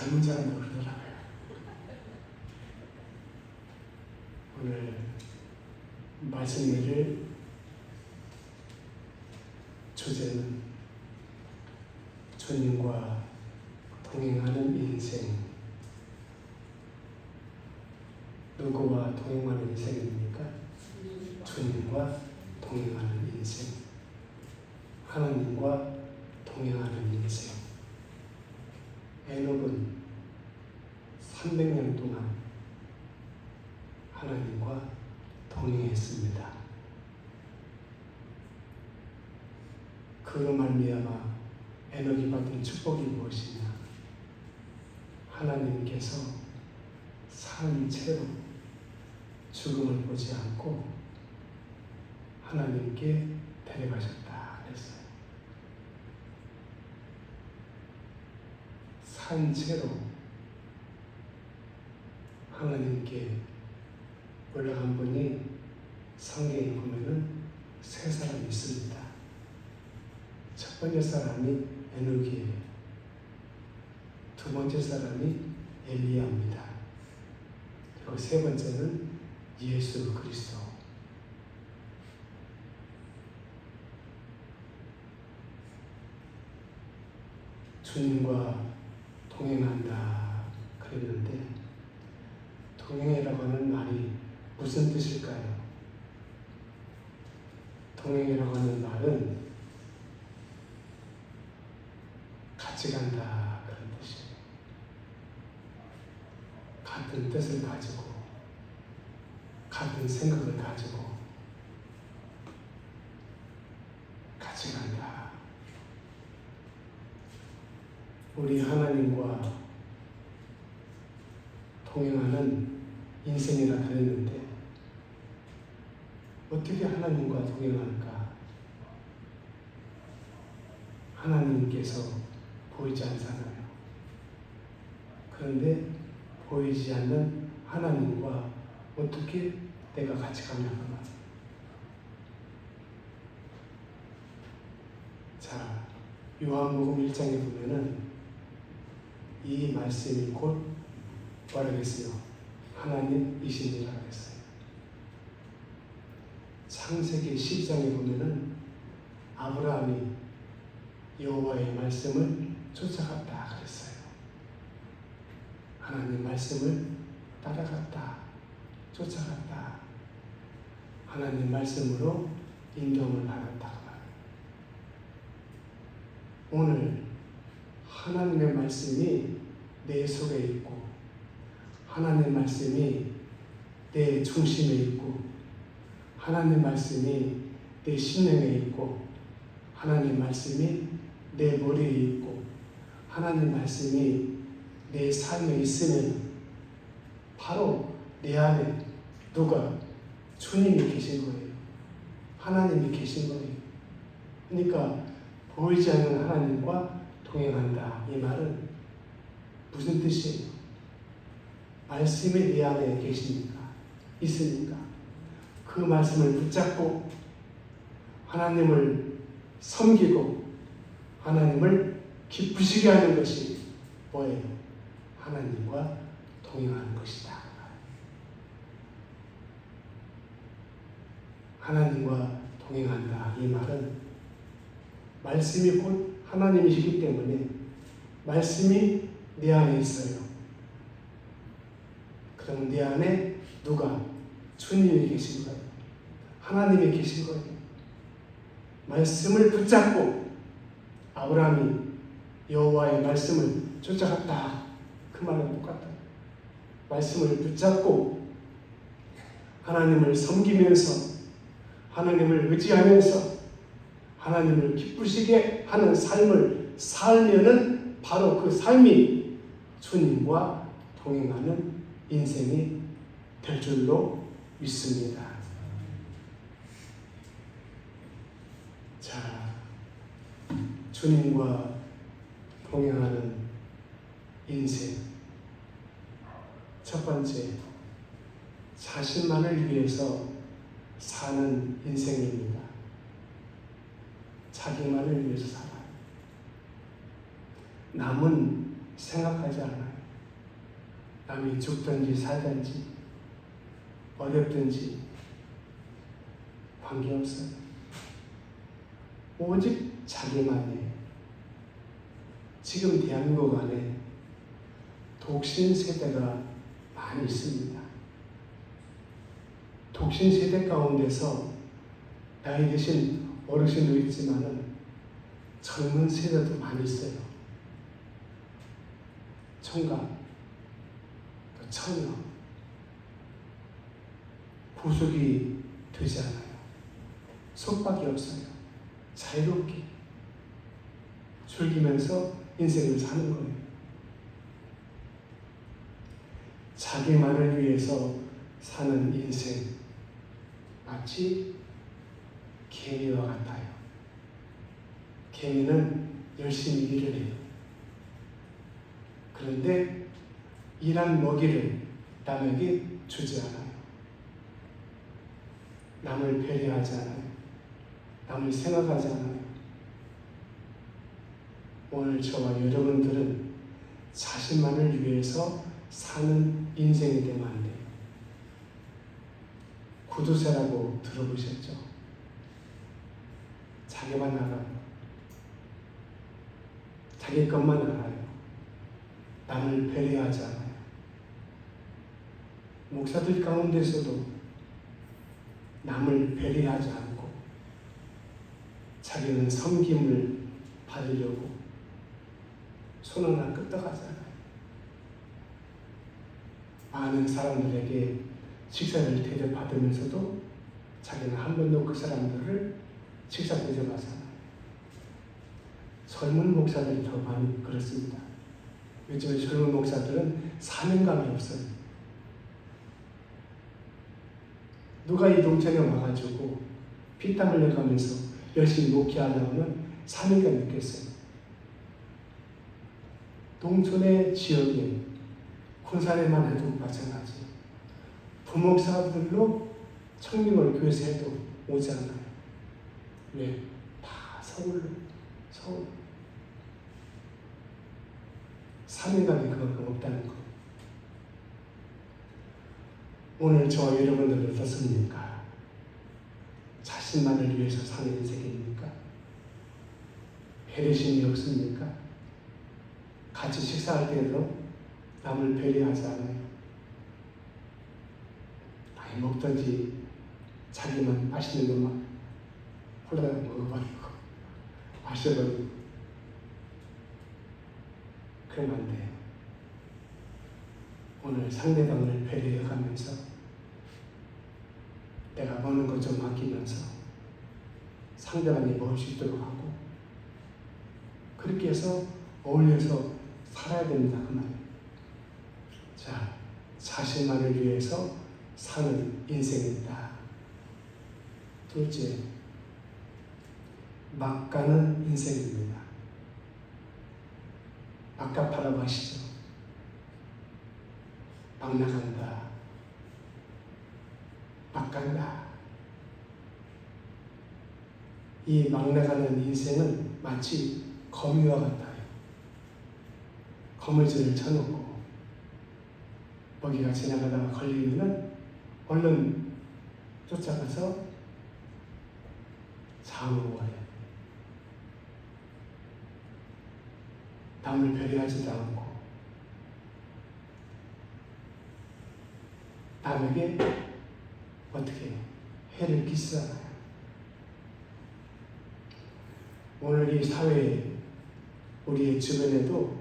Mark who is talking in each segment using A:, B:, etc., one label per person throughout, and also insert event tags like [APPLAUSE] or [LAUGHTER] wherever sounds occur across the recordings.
A: 젊은 사람도 그러더라고요. 오늘 말씀을 주제는 주님과 동행하는 인생. 누구와 동행하는 인생입니까? 주님과 동행하는 인생. 하나님과 동행하는 인생. 에녹은 300년 동안 하나님과 동행했습니다. 그로 말미암아 에녹이 받은 축복이 무엇이냐? 하나님께서 산 채로 죽음을 보지 않고 하나님께 데려가셨다 그랬어요. 산 채로 하나님께 올라간 분이 성경에 보면은 세 사람이 있습니다. 첫 번째 사람이 에녹이에요. 두 번째 사람이 엘리야입니다. 그리고 세 번째는 예수 그리스도. 주님과 동행한다 그랬는데 동행이라고 하는 말이 무슨 뜻일까요? 동행이라고 하는 말은 같이 간다 그런 뜻이에요. 같은 뜻을 가지고 같은 생각을 가지고 같이 간다. 우리 하나님과 동행하는 인생이라 그랬는데 어떻게 하나님과 동행할까? 하나님께서 보이지 않잖아요. 그런데 보이지 않는 하나님과 어떻게 내가 같이 가냐고 말. 자, 요한복음 1장에 보면은 이 말씀이 곧 뭐라 그랬어요? 하나님이신이라 그랬어요. 창세기 10장에 보면은 아브라함이 여호와의 말씀을 쫓아갔다 그랬어요. 하나님 말씀을 따라갔다, 쫓아갔다. 하나님 말씀으로 인정을 받았다. 오늘 하나님의 말씀이 내 속에 있고 하나님 말씀이 내 중심에 있고 하나님 말씀이 내 심령에 있고 하나님 말씀이 내 머리에 있고 하나님 말씀이 내 삶에 있으면 바로 내 안에 누가 주님이 계신 거예요. 하나님이 계신 거예요. 그러니까 보이지 않는 하나님과 동행한다. 이 말은 무슨 뜻이에요? 말씀이 내 안에 계시니까, 있으니까 그 말씀을 붙잡고 하나님을 섬기고 하나님을 기쁘시게 하는 것이 뭐예요? 하나님과 동행하는 것이다. 하나님과 동행한다. 이 말은 말씀이 곧 하나님이시기 때문에 말씀이 내 안에 있어요. 그럼 내 안에 누가 주님이 계신 거예요. 하나님이 계신 거예요. 말씀을 붙잡고 아브라함이 여호와의 말씀을 쫓아갔다. 그 말은 똑같다. 말씀을 붙잡고 하나님을 섬기면서 하나님을 의지하면서 하나님을 기쁘시게 하는 삶을 살면은 바로 그 삶이 주님과 동행하는 인생이 될 줄로 믿습니다. 자, 주님과 동행하는 인생. 첫 번째, 자신만을 위해서 사는 인생입니다. 자기만을 위해서 살아요. 남은 생각하지 않아요. 남이 죽든지 살든지 어렵든지 관계없어요. 오직 자기만이에요. 지금 대한민국 안에 독신 세대가 많이 있습니다. 독신 세대 가운데서 나이 드신 어르신도 있지만은 젊은 세대도 많이 있어요. 총각, 또 처녀, 구속이 되지 않아요. 속박이 없어요. 자유롭게 즐기면서 인생을 사는 거예요. 자기만을 위해서 사는 인생 마치 개미와 같아요. 개미는 열심히 일을 해요. 그런데 일한 먹이를 남에게 주지 않아요. 남을 배려하지 않아요. 남을 생각하지 않아요. 오늘 저와 여러분들은 자신만을 위해서 사는 인생이 되면 안 돼요. 구두쇠라고 들어보셨죠? 자기만 알아요. 자기 것만 알아요. 남을 배려하지 않아요. 목사들 가운데서도 남을 배려하지 않고 자기는 섬김을 받으려고 손 하나 끄떡하잖아요. 많은 사람들에게 식사를 대접받으면서도 자기는 한 번도 그 사람들을 식사 대접하잖아요. 젊은 목사들이 더 많이 그렇습니다. 요즘에 젊은 목사들은 사명감이 없어요. 누가 이 동창에 와가지고 피땀 흘려가면서 열심히 목회하려면 사명감 있겠어요. 농촌의 지역에 군산에만 해도 마찬가지. 부목사들로 청림을 교회에서 해도 오지 않아요. 왜? 다 서울로, 서울. 사명감이 그만큼 없다는 거. 오늘 저와 여러분들 어떻습니까? 자신만을 위해서 사는 인생입니까? 배려심이 없습니까? 같이 식사할 때도 남을 배려하지 않아요. 아니 먹든지 자기만 맛있는 것만 홀라당 먹어버리고 마셔버리고 그러면 안 돼요. 오늘 상대방을 배려해가면서 내가 먹는 것 좀 아끼면서 상대방이 먹을 수 있도록 하고 그렇게 해서 어울려서 살아야 됩니다. 그 말이에요. 자, 자신만을 위해서 사는 인생이다. 둘째, 막 가는 인생입니다. 막가파라고 하시죠. 막 나간다. 막 간다. 이 막 나가는 인생은 마치 거미와 같아요. 거물줄을 쳐놓고 먹이가 지나가다가 걸리면은 얼른 쫓아가서 잡아먹어요. 남을 배려하지도 않고 남에게 어떻게 해를 끼치잖아요. 오늘 이 사회에 우리의 주변에도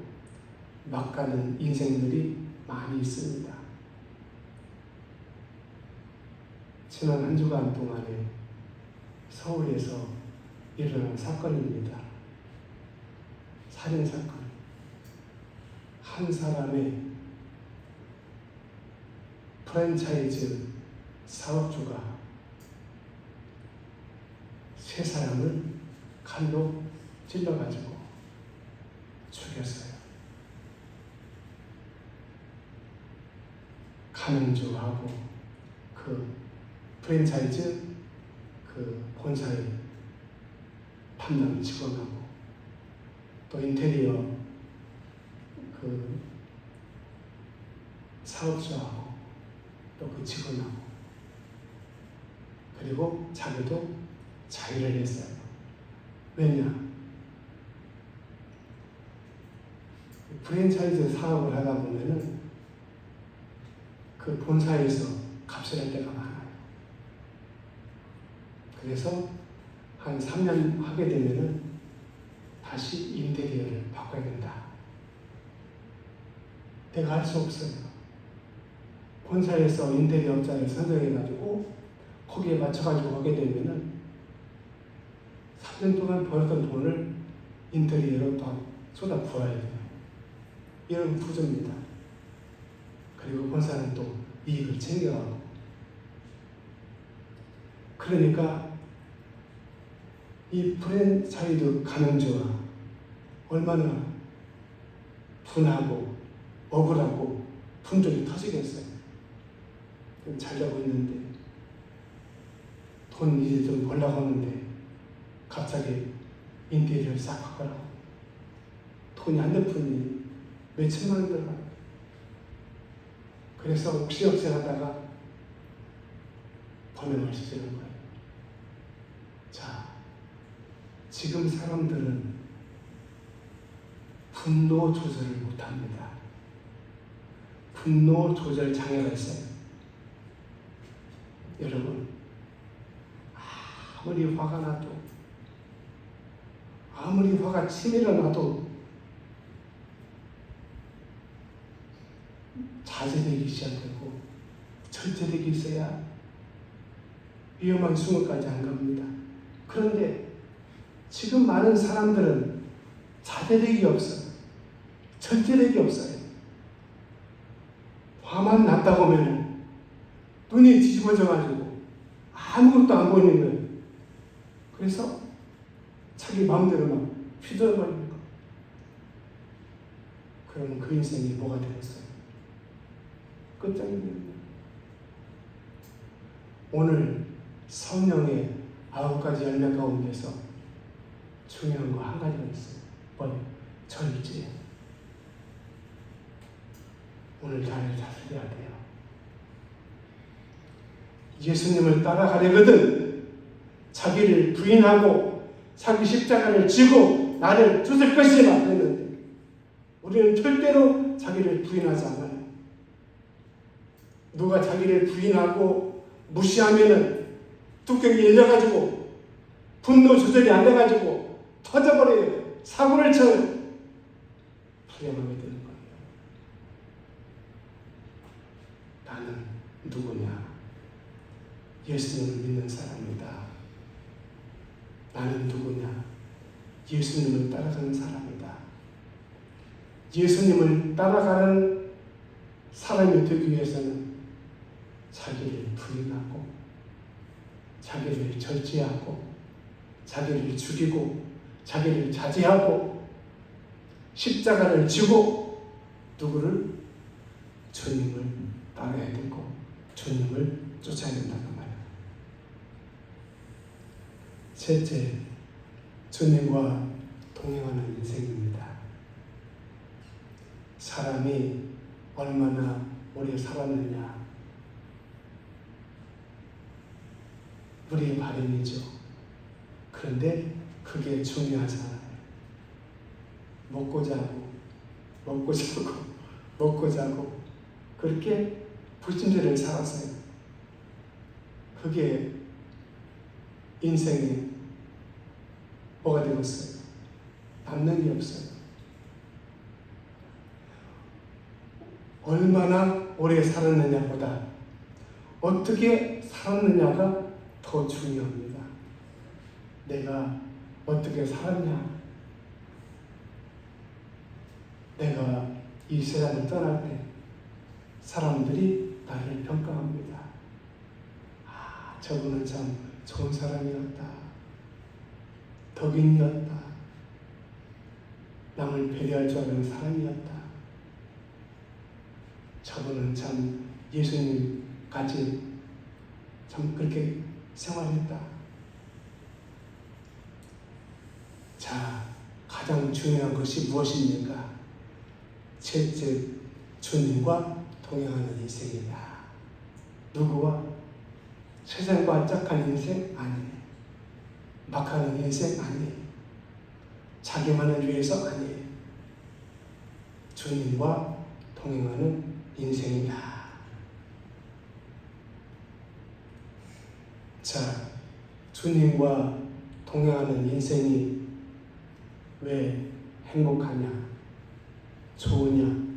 A: 막 가는 인생들이 많이 있습니다. 지난 한 주간 동안에 서울에서 일어난 사건입니다. 살인 사건. 한 사람의 프랜차이즈 사업주가 세 사람을 칼로 찔러가지고 죽였어요. 가맹주하고 그 프랜차이즈 그 본사의 판단 직원하고 또 인테리어 그 사업주하고 또 그 직원하고 그리고 자기도 자유를 했어요. 왜냐? 프랜차이즈 사업을 하다 보면은 그 본사에서 값을 할 때가 많아요. 그래서 한 3년 하게 되면은 다시 인테리어를 바꿔야 된다. 내가 할 수 없어요. 본사에서 업자를 선정해가지고 거기에 맞춰가지고 하게 되면은 3년 동안 벌었던 돈을 인테리어로 또 쏟아 부어야 돼요. 이런 구조입니다. 그리고 본사는 또 이익을 챙겨가고. 그러니까 이 프랜차이즈 가맹주가 얼마나 분하고 억울하고 분들이 터지겠어요. 잘 자고 있는데 돈 이제 좀 벌려고 하는데 갑자기 인테리어를 싹 바꾸라고 돈이 한 푼이 몇천만 원 들어가요. 그래서 옥시역시 하다가 번영을 시키는 거예요. 자, 지금 사람들은 분노 조절을 못합니다. 분노 조절 장애가 있어요. 여러분, 아무리 화가 나도, 아무리 화가 치밀어 나도 자제되기 시작되고 절제되기 있어야 위험한 수모까지 안 갑니다. 그런데 지금 많은 사람들은 자제력이 없어요. 절제력이 없어요. 화만 났다고 하면 눈이 뒤집어져가지고 아무것도 안 보이는 거예요. 그래서 자기 마음대로 막 휘둘러버리는 거. 그러면 그 인생이 뭐가 되겠어요? 끝장입니다. 오늘 성령의 아홉 가지 열매 가운데서 중요한 거 한 가지가 있어요. 뭐요? 절제. 오늘 잘 다스려야 돼요. 예수님을 따라가려거든 자기를 부인하고 자기 십자가를 지고 나를 쫓을 것이라 그랬는데 우리는 절대로 자기를 부인하지 않아요. 누가 자기를 부인하고 무시하면은 뚜껑이 열려가지고 분노 조절이 안 돼가지고 터져버려요. 사고를 쳐요. 되는 거예요. 나는 누구냐? 예수님을 믿는 사람이다. 나는 누구냐? 예수님을 따라가는 사람이다. 예수님을 따라가는 사람이 되기 위해서는 자기를 부인하고 자기를 절제하고 자기를 죽이고 자기를 자제하고 십자가를 지고 누구를 주님을 따라야 되고 주님을 쫓아야 된다는 말이에요. 셋째, 주님과 동행하는 인생입니다. 사람이 얼마나 오래 살았느냐 우리의 바램이죠. 그런데 그게 중요하잖아요. 먹고 자고, 먹고 자고, [LAUGHS] 먹고 자고, 그렇게 불신자를 살았어요. 그게 인생에 뭐가 되었어요? 남는 게 없어요. 얼마나 오래 살았느냐보다 어떻게 살았느냐가 더 중요합니다. 내가 어떻게 살았냐? 내가 이 세상을 떠날 때 사람들이 나를 평가합니다. 아, 저분은 참 좋은 사람이었다. 덕인이었다. 남을 배려할 줄 아는 사람이었다. 저분은 참 예수님까지 참 그렇게 생활했다. 자, 가장 중요한 것이 무엇입니까? 셋째, 주님과 동행하는 인생이다. 누구와? 세상과 짝한 인생 아니에요. 막하는 인생 아니에요. 자기만을 위해서 아니에요. 주님과 동행하는 인생이다. 자, 주님과 동행하는 인생이 왜 행복하냐, 좋으냐?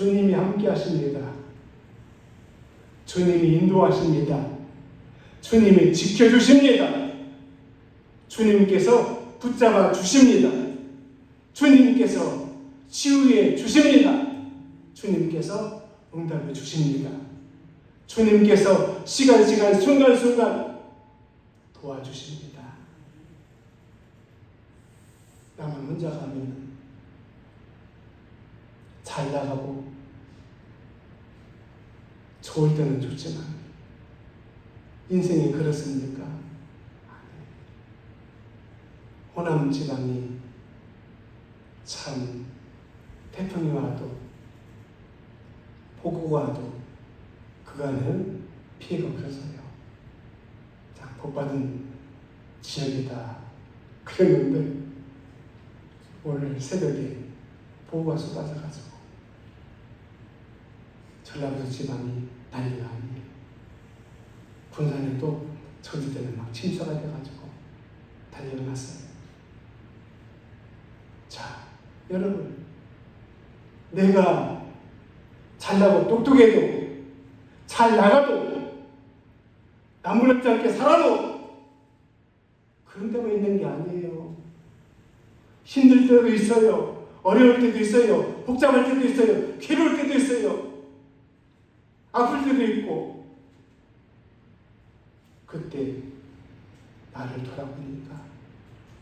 A: 주님이 함께 하십니다. 주님이 인도하십니다. 주님이 지켜주십니다. 주님께서 붙잡아 주십니다. 주님께서 치유해 주십니다. 주님께서 응답해 주십니다. 주님께서 시간 시간 순간 순간 도와주십니다. 나만 혼자 가면 잘 나가고 좋을 때는 좋지만 인생이 그렇습니까? 호남 지방이 참 태풍이 와도 폭우가 와도 그간은 피해가 없어서요. 자, 복받은 지역이다. 그랬는데 오늘 새벽에 보고가 쏟아져가지고 전라도 지방이 난리가 아니에요. 군산에도 저지대는 막 침수가 돼가지고 난리가 났어요. 자, 여러분, 내가 잘나고 똑똑해도 잘 나가도 남부럽지 않게 살아도 그런 데만 있는 게 아니에요. 힘들 때도 있어요. 어려울 때도 있어요. 복잡할 때도 있어요. 괴로울 때도 있어요. 아플 때도 있고 그때 나를 돌아보니까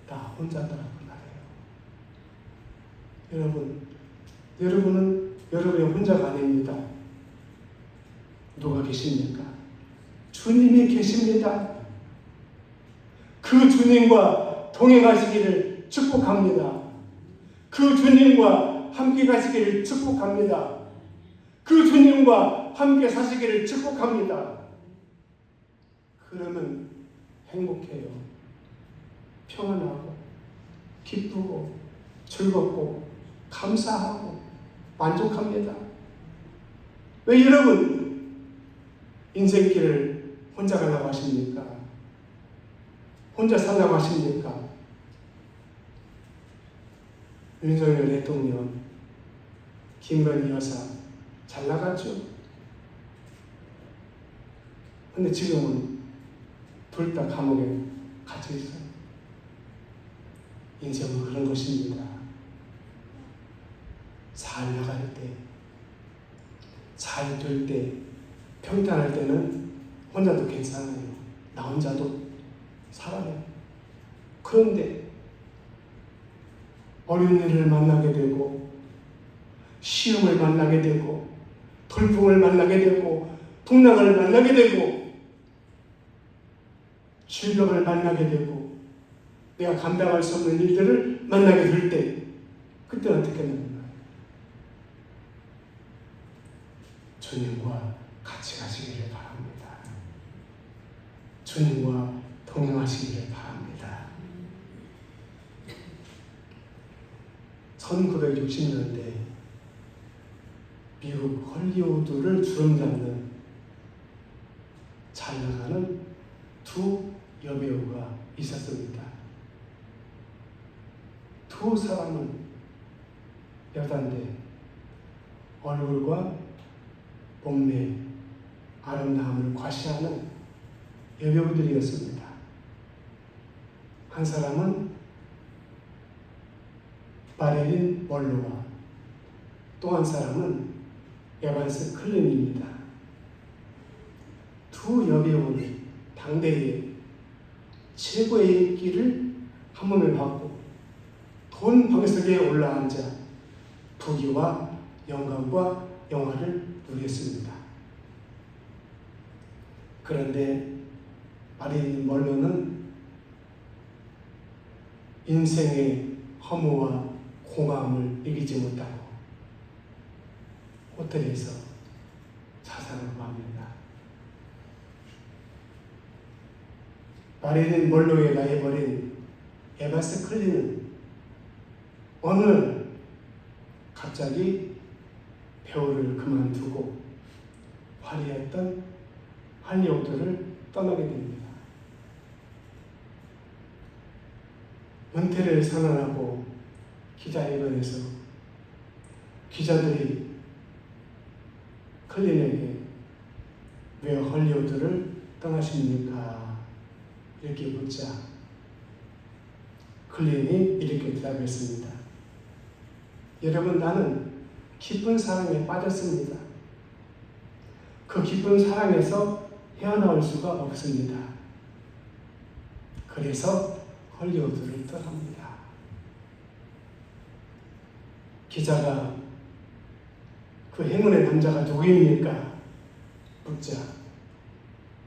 A: 나 혼자더라고 나래요. 여러분, 여러분은 여러분의 혼자가 아닙니다. 누가 계십니까? 주님이 계십니다. 그 주님과 동행하시기를 축복합니다. 그 주님과 함께 가시기를 축복합니다. 그 주님과 함께 사시기를 축복합니다. 그러면 행복해요. 평안하고, 기쁘고, 즐겁고, 감사하고, 만족합니다. 왜 여러분, 인생길을 혼자 가려고 하십니까? 혼자 살라고 하십니까? 윤석열 대통령, 김건희 여사 잘 나갔죠? 근데 지금은 둘 다 감옥에 갇혀 있어요. 인생은 그런 것입니다. 잘 나갈 때, 잘 될 때, 평탄할 때는 혼자도 괜찮아요. 나 혼자도 살아요. 그런데 어려운 일을 만나게 되고 시험을 만나게 되고 돌풍을 만나게 되고 풍랑을 만나게 되고 질병을 만나게 되고 내가 감당할 수 없는 일들을 만나게 될 때 그때 어떻게 됩니까? 주님과 같이 가시기를 바랍니다. 주님과 동행하시기를 바랍니다. 1960년대 미국 헐리우드를 주름 잡는 잘 나가는 두 여배우가 있었습니다. 두 사람은 여잔데 얼굴과 몸매 아름다움을 과시하는 여배우들이었습니다. 한 사람은 마릴린 멀로와 또 한 사람은 에반스 클린입니다. 두 여배우는 당대의 최고의 인기를 한 몸에 받고 돈 방석에 올라앉아 부귀와 영광과 영화를 누렸습니다. 그런데 마릴린 멀로는 인생의 허무와 공허함을 이기지 못하고 호텔에서 자살을 합니다. 마리린 몰로에 나해버린 에바스 클리는 어느 날 갑자기 배우를 그만두고 화려했던 할리우드를 떠나게 됩니다. 은퇴를 선언하고 기자회견에서 기자들이 클린에게 왜 헐리우드를 떠나십니까? 이렇게 묻자 클린이 이렇게 대답했습니다. 여러분 나는 깊은 사랑에 빠졌습니다. 그 깊은 사랑에서 헤어나올 수가 없습니다. 그래서 헐리우드를 떠납니다. 기자가 그 행운의 남자가 누구입니까? 묻자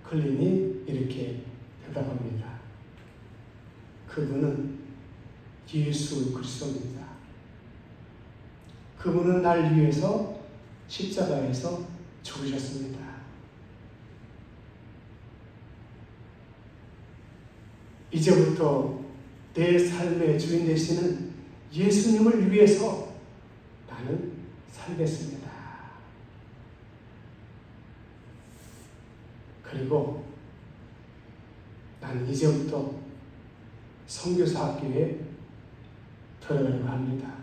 A: 클린이 이렇게 대답합니다. 그분은 예수 그리스도입니다. 그분은 날 위해서 십자가에서 죽으셨습니다. 이제부터 내 삶의 주인 되시는 예수님을 위해서 나는 살겠습니다. 그리고 나는 이제부터 선교사 학교에 들어가려고 합니다.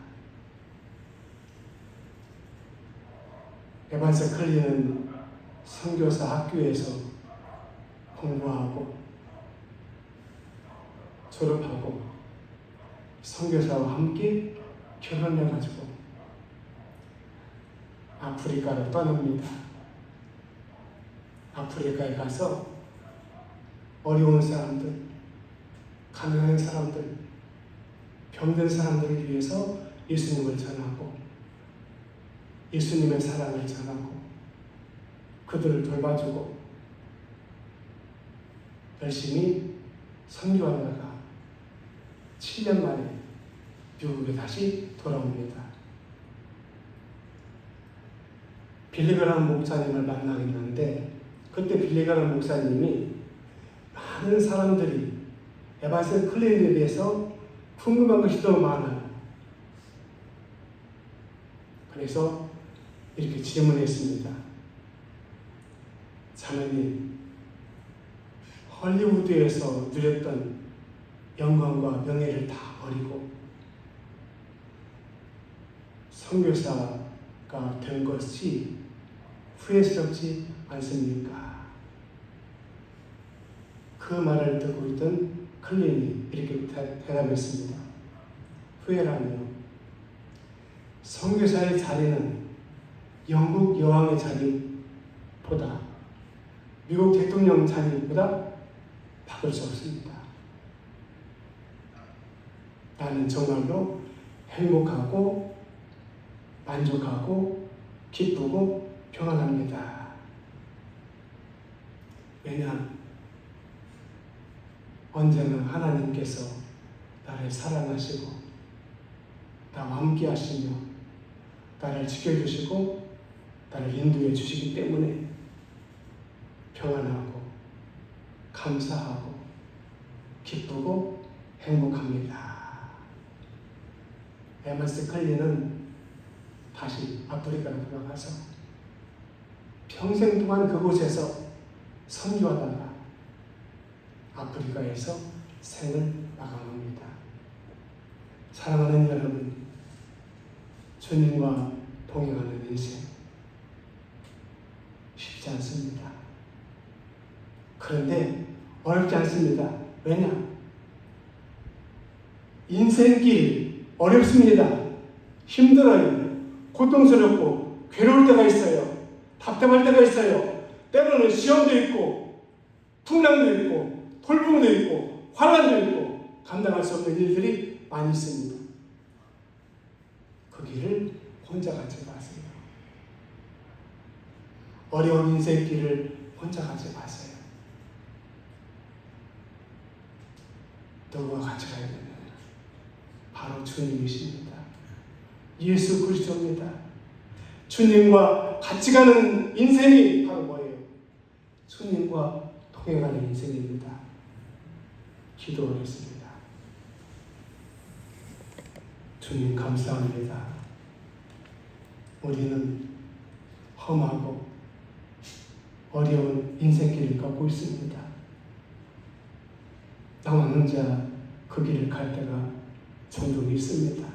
A: 에반스 클리는 선교사 학교에서 공부하고 졸업하고 선교사와 함께 결혼해 가지고 아프리카로 떠납니다. 아프리카에 가서 어려운 사람들, 가난한 사람들, 병든 사람들을 위해서 예수님을 전하고 예수님의 사랑을 전하고 그들을 돌봐주고 열심히 선교하다가 7년 만에 미국에 다시 돌아옵니다. 빌리그람 목사님을 만나겠는데 그때 빌리그람 목사님이 많은 사람들이 에바스 클레인에 대해서 궁금한 것이 너무 많아요. 그래서 이렇게 질문했습니다. 자매님, 헐리우드에서 누렸던 영광과 명예를 다 버리고 선교사가 된 것이 후회스럽지 않습니까? 그 말을 듣고 있던 클린이 이렇게 대- 대답했습니다. 후회라니요. 선교사의 자리는 영국 여왕의 자리보다 미국 대통령 자리보다 바꿀 수 없습니다. 나는 정말로 행복하고 만족하고 기쁘고 평안합니다. 왜냐? 언제나 하나님께서 나를 사랑하시고 나와 함께 하시며 나를 지켜주시고 나를 인도해 주시기 때문에 평안하고 감사하고 기쁘고 행복합니다. 에마스 클리는 다시 아프리카로 돌아가서 평생 동안 그곳에서 선교하다가 아프리카에서 생을 마감합니다. 사랑하는 여러분, 주님과 동행하는 인생 않습니다. 그런데 어렵지 않습니다. 왜냐? 인생길 어렵습니다. 힘들어요. 고통스럽고 괴로울 때가 있어요. 답답할 때가 있어요. 때로는 시험도 있고 풍랑도 있고 돌풍도 있고 환란도 있고 감당할 수 없는 일들이 많이 있습니다. 그 길을 혼자 가지 마세요. 어려운 인생 길을 혼자 가지 마세요. 누구와 같이 가야 되냐? 바로 주님이십니다. 예수 그리스도입니다. 주님과 같이 가는 인생이 바로 뭐예요? 주님과 동행하는 인생입니다. 기도하겠습니다. 주님 감사합니다. 우리는 험하고 어려운 인생길을 걷고 있습니다. 나만 혼자 그 길을 갈 때가 종종 있습니다.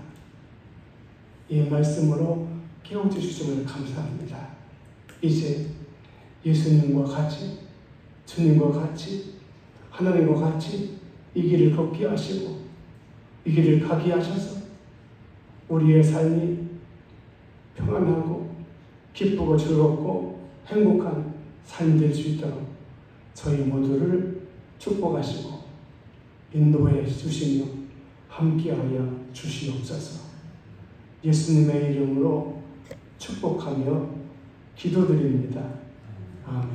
A: 이 말씀으로 깨워주심을 감사합니다. 이제 예수님과 같이 주님과 같이 하나님과 같이 이 길을 걷게 하시고 이 길을 가게 하셔서 우리의 삶이 평안하고 기쁘고 즐겁고 행복한 삶이 될수 있도록 저희 모두를 축복하시고 인도해 주시며 함께하여 주시옵소서. 예수님의 이름으로 축복하며 기도드립니다. 아멘.